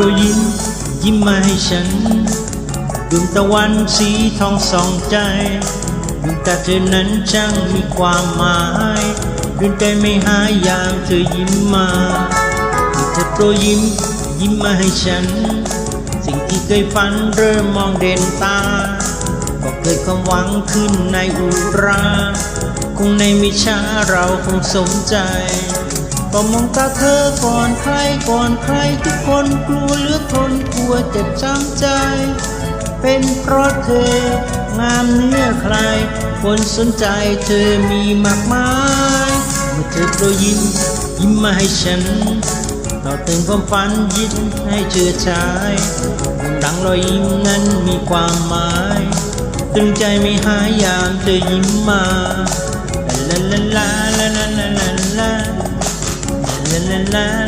ก็ยิ้ม ยิ้มมาให้ฉันดวงตะวันสีทองสองใจดวงตาเธอนั้นช่างมีความหมายดวงใจไม่หายยามเธอยิ้มมาเธอโปรยิ้ม ยิ้มมาให้ฉัน สิ่งที่เคยฝันเริ่มมองเด่นตาก็เคยความหวังขึ้นในอุราคงในมิช้าเราคงสมใจก็มองตาเธอก่อนใครก่อนใครทุกคนกลัว นกลัวเจ็บช้ำใจ เป็นเพราะเธองามเนื้อใคร คนสนใจเธอมีมากมาย เมื่อเธอโปรยยิ้มยิ้มมาให้ฉัน ต่อเติมความฝันยิ้มให้เธอชาดังรอยยิ้มนั้นมีความหมายตึงใจไม่หายยามเธอยิ้มมาลาลาลาลาลาลาลาลาลาลา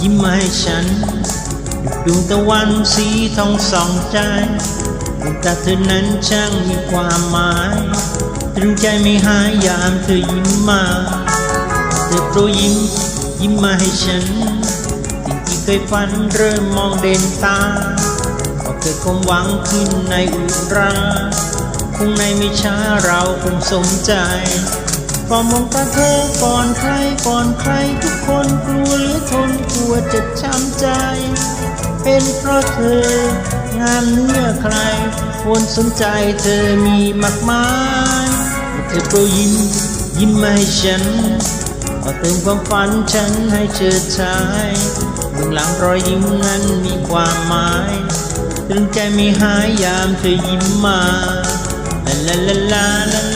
ยิ้มมาให้ฉันดวงตะวันสีทองส่องใจดวงตาเธอนั้นช่างมีความหมายตรึงใจไม่หายยามเธอยิ้มมา เธอโปรยยิ้มยิ้มมาให้ฉันสิ่งที่เคยฝันเริ่มมองเด่นตาพอเกิดความหวังขึ้นในอุราคงในไม่ช้าเราคงสมใจ พอมองตาเธอก่อนใครก่อนใครทุกคนกลัวเหลือทนกลัวจะช้ำใจ เป็นเพราะเธองามเนื้อใครควรสนใจเธอมีมากมายเธอโปรยยิ้มยิ้มมาให้ฉันก็เติมความฝันฉันให้เชิดชายเบื้องหลังรอยยิ้มนั้นมีความหมายตรึงใจไม่หายยามเธอยิ้มมาลาลาลาลา